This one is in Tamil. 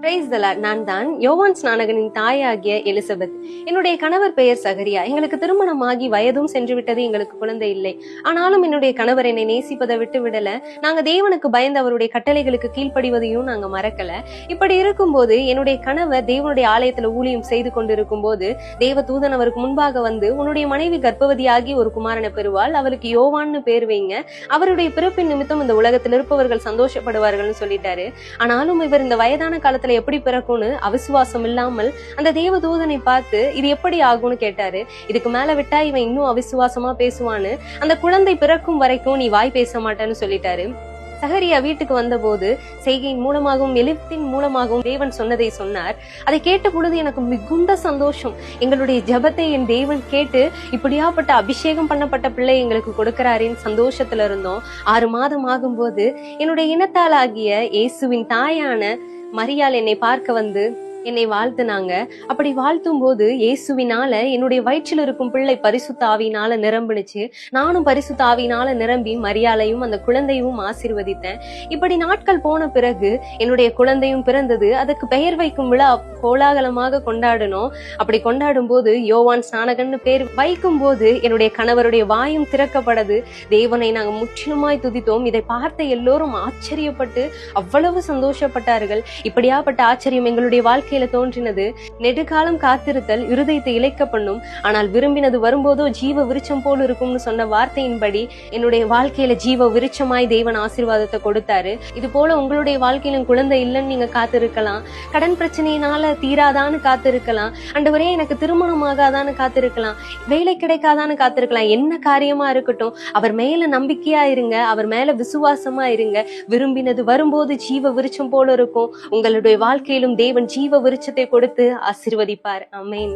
பிரைஸ் தலா நான் தான் யோவான் ஸ்நானகனின் தாயாகிய எலிசபெத். என்னுடைய கணவர் பெயர் சகரியா. எங்களுக்கு திருமணமாகி வயதும் சென்று விட்டது எங்களுக்கு குழந்தை இல்லை. ஆனாலும் என்னுடைய கணவர் என்னை நேசிப்பதை விட்டு விடல. நாங்க தேவனுக்கு பயந்து அவருடைய கட்டளைகளுக்கு கீழ்ப்படிவதையும் நாங்க மறக்கல. இப்படி இருக்கும்போது என்னுடைய கணவர் தேவனுடைய ஆலயத்துல ஊழியம் செய்து கொண்டிருக்கும் போது தேவ தூதன் அவருக்கு முன்பாக வந்து உன்னுடைய மனைவி கர்ப்பவதியாகி ஒரு குமாரனை பெறுவாள். அவருக்கு யோவான்னு பேர் வைங்க. அவருடைய பிறப்பின் நிமித்தம் இந்த உலகத்தில் இருப்பவர்கள் சந்தோஷப்படுவார்கள்னு சொல்லிட்டாரு. ஆனாலும் இவர் இந்த வயதான காலத்துல எப்படி பிறக்கும்னு அவிசுவாசம் இல்லாமல் அந்த தேவ தூதனை பார்த்து இது எப்படி ஆகும்னு கேட்டாரு. இதுக்கு மேல விட்டா இவன் இன்னும் அவிசுவாசமா பேசுவான்னு அந்த குழந்தை பிறக்கும் வரைக்கும் நீ வாய் பேச மாட்டேன்னு சொல்லிட்டாரு. சகரியா வீட்டுக்கு வந்தபோது செய்கையின் மூலமாகவும் எழுத்தின் மூலமாகவும் தேவன் சொன்னதை சொன்னார். அதை கேட்ட பொழுது எனக்கு மிகுந்த சந்தோஷம். எங்களுடைய ஜபத்தை என் தேவன் கேட்டு இப்படியாப்பட்ட அபிஷேகம் பண்ணப்பட்ட பிள்ளை எங்களுக்கு கொடுக்கிறாரின் சந்தோஷத்துல இருந்தோம். ஆறு மாதம் ஆகும்போது என்னுடைய இனத்தாலாகிய இயேசுவின் தாயான மரியாள் என்னை பார்க்க வந்து என்னை வாழ்த்துனாங்க. அப்படி வாழ்த்தும் போது இயேசுவினால என்னுடைய வயிற்றில் இருக்கும் பிள்ளை பரிசுத்த ஆவியினால நிரம்பினுச்சு. நானும் பரிசுத்த ஆவியினால நிரம்பி மரியாளையும் அந்த குழந்தையும் ஆசிர்வதித்தேன். இப்படி நாட்கள் போன பிறகு என்னுடைய குழந்தையும் பிறந்தது. அதுக்கு பெயர் வைக்கும் விழா கோலாகலமாக கொண்டாடணும் அப்படி கொண்டாடும் போது யோவான் ஸ்நானகன்னு பேர் வைக்கும் போது என்னுடைய கணவருடைய வாயும் திறக்கப்படது. தேவனை நாங்கள் முற்றிலுமாய் துதித்தோம். இதை பார்த்த எல்லோரும் ஆச்சரியப்பட்டு அவ்வளவு சந்தோஷப்பட்டார்கள். இப்படியாப்பட்ட ஆச்சரியம் எங்களுடைய வாழ்க்கையில தோன்றினது. நெடுகாலம் காத்திருத்தல் இருதயத்தை இழைக்க பண்ணும். ஆனால் விரும்பினது வரும்போதோ ஜீவ விருச்சம் போல் இருக்கும்னு சொன்ன வார்த்தையின்படி என்னுடைய வாழ்க்கையில ஜீவ விருச்சமாய் தேவன் ஆசீர்வாதத்தை கொடுத்தாரு. இது போல உங்களுடைய வாழ்க்கையிலும் குழந்தை இல்லைன்னு நீங்க காத்திருக்கலாம். கடன் பிரச்சனையினால தீராதான்னு காத்திருக்கலாம். அண்டவரே எனக்கு திருமணம் ஆகாதான்னு காத்திருக்கலாம். வேலை கிடைக்காதான்னு காத்திருக்கலாம். என்ன காரியமா இருக்கட்டும். அவர் மேல நம்பிக்கையா இருங்க. அவர் மேல விசுவாசமா இருங்க. விரும்பினது வரும்போது ஜீவ விருச்சம் போல இருக்கும். உங்களுடைய வாழ்க்கையிலும் தேவன் ஜீவ விருட்சத்தை கொடுத்து ஆசிர்வதிப்பார். அமேன்